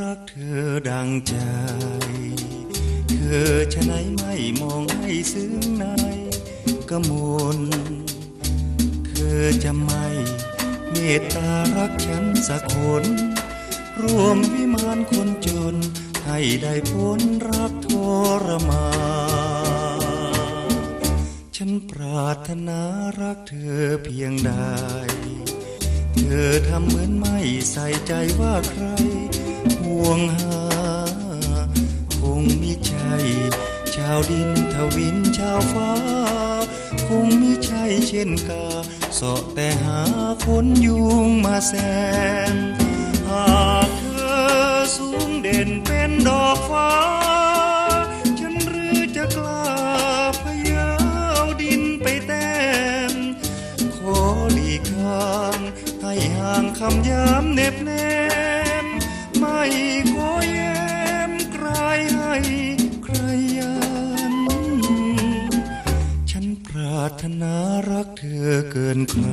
รักเธอดังใจ เธอชะไหนไม่มองให้ซึ้งในกมลเธอจะไม่เมตตารักฉันสักคนรวมวิมานคนจน ให้ได้พ้นรักทรมานฉันปรารถนารักเธอเพียงใด เธอทำเหมือนไม่ใส่ใจว่าใคร วงหา คงมิใช่ชาวดินทวินชาวฟ้า คงมิใช่เช่นกาเสาะแต่หาคนยุงมาแซมหากเธอสูงเด่นเป็นดอกฟ้า ฉันหรือจะกล้าพยาวดินไปแต้มขอหลีกทางให้ห่างคำย้ำเน็บแนม ไม่ขอแย้มใครให้ใครยัน ฉันปรารถนารักเธอเกินใคร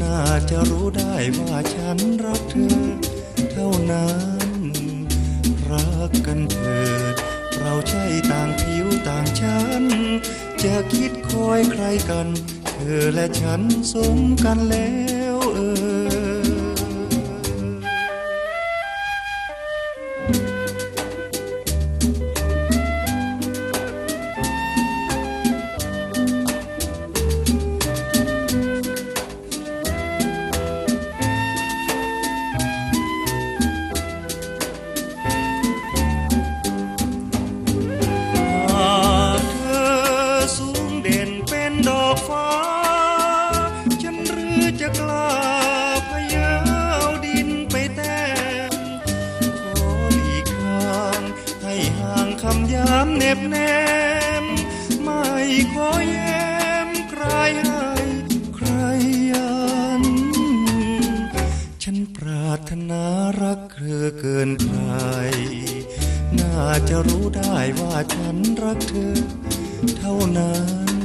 น่าจะรู้ได้ว่าฉันรักเธอเท่านั้น รักกันเถิดเราใช่ต่างผิวต่างชั้น จะคิดคอยใครกัน เธอและฉันสมกันแล้วเออ คำย้ำเหน็บแนม ไม่ขอแย้มใครให้ใครยัน ฉันปรารถนารักเธอเกินใคร น่าจะรู้ได้ว่าฉันรักเธอ เท่านั้น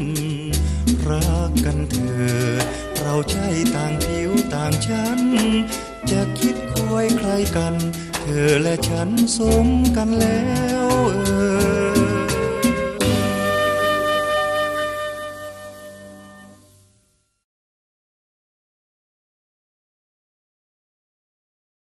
รักกันเถิดเราใช่ต่างผิวต่างชั้น จะคิดคอยใครกัน ธอและฉันสมกันแล้วเออ